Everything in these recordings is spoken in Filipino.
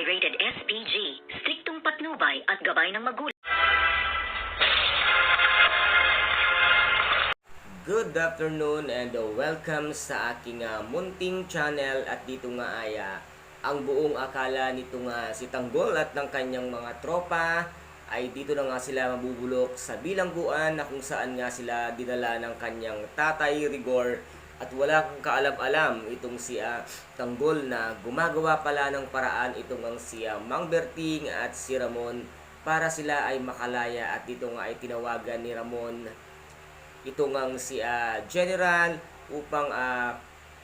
ay rated SPG, striktong patnubay at gabay ng magulang. Good afternoon and welcome sa aking uh, munting channel at dito nga ay uh, ang buong akala nito nga si Tanggol at ng kanyang mga tropa ay dito na nga sila mabubulok sa bilangguan na kung saan nga sila dinala ng kanyang tatay Rigor at wala kang kaalam-alam itong si uh, Tanggol na gumagawa pala ng paraan itong ang si uh, Mang Berting at si Ramon para sila ay makalaya at dito nga ay tinawagan ni Ramon. Ito ngang si ah, General upang ah,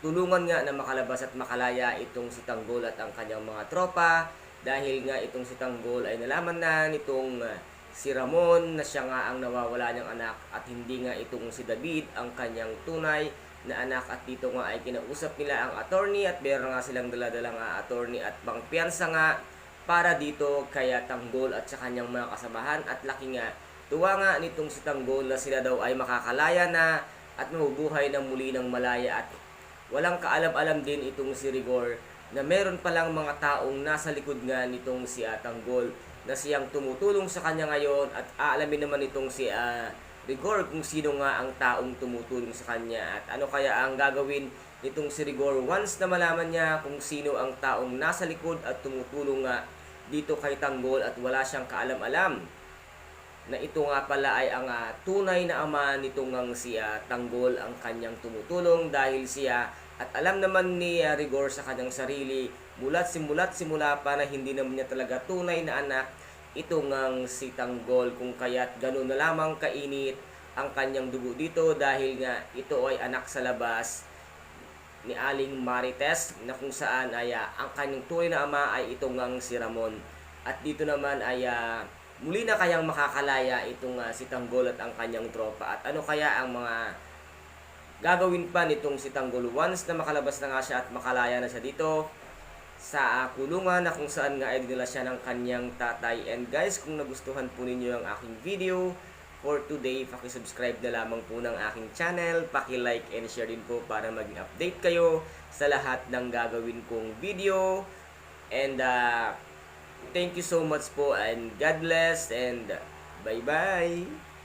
tulungan nga na makalabas at makalaya itong si Tanggol at ang kanyang mga tropa dahil nga itong si Tanggol ay nalaman na nitong ah, si Ramon na siya nga ang nawawala niyang anak at hindi nga itong si David ang kanyang tunay na anak at dito nga ay kinausap nila ang attorney at meron nga silang daladalang nga attorney at pangpiyansa nga para dito kaya Tanggol at sa kanyang mga kasamahan. At laki nga Tuwa nga nitong si Tanggol na sila daw ay makakalaya na at mabubuhay ng muli ng malaya at walang kaalam-alam din itong si Rigor na meron palang mga taong nasa likod nga nitong si ah, Tanggol na siyang tumutulong sa kanya ngayon at aalamin naman itong si ah, Rigor kung sino nga ang taong tumutulong sa kanya at ano kaya ang gagawin nitong si Rigor once na malaman niya kung sino ang taong nasa likod at tumutulong nga dito kay Tanggol at wala siyang kaalam-alam na ito nga pala ay ang ah, tunay na ama nitong ang siya Tanggol ang kanyang tumutulong dahil siya at alam naman ni ah, Rigor sa kanyang sarili mulat simulat simula pa na hindi naman niya talaga tunay na anak itong ang si Tanggol kung kaya't ganun na lamang kainit ang kanyang dugo dito dahil nga ito ay anak sa labas ni Aling Marites na kung saan ay ah, ang kanyang tunay na ama ay itong ang si Ramon. At dito naman ay ah, muli na kayang makakalaya itong ah, si Tanggol at ang kanyang tropa. At ano kaya ang mga gagawin pa nitong si Tanggol once na makalabas na nga siya at makalaya na siya dito sa kulungan na kung saan nga ay dinala siya ng kanyang tatay and guys kung nagustuhan po ninyo ang aking video for today paki-subscribe na lamang po ng aking channel paki-like and share din po para maging update kayo sa lahat ng gagawin kong video and ah, Thank you so much po and God bless and bye-bye.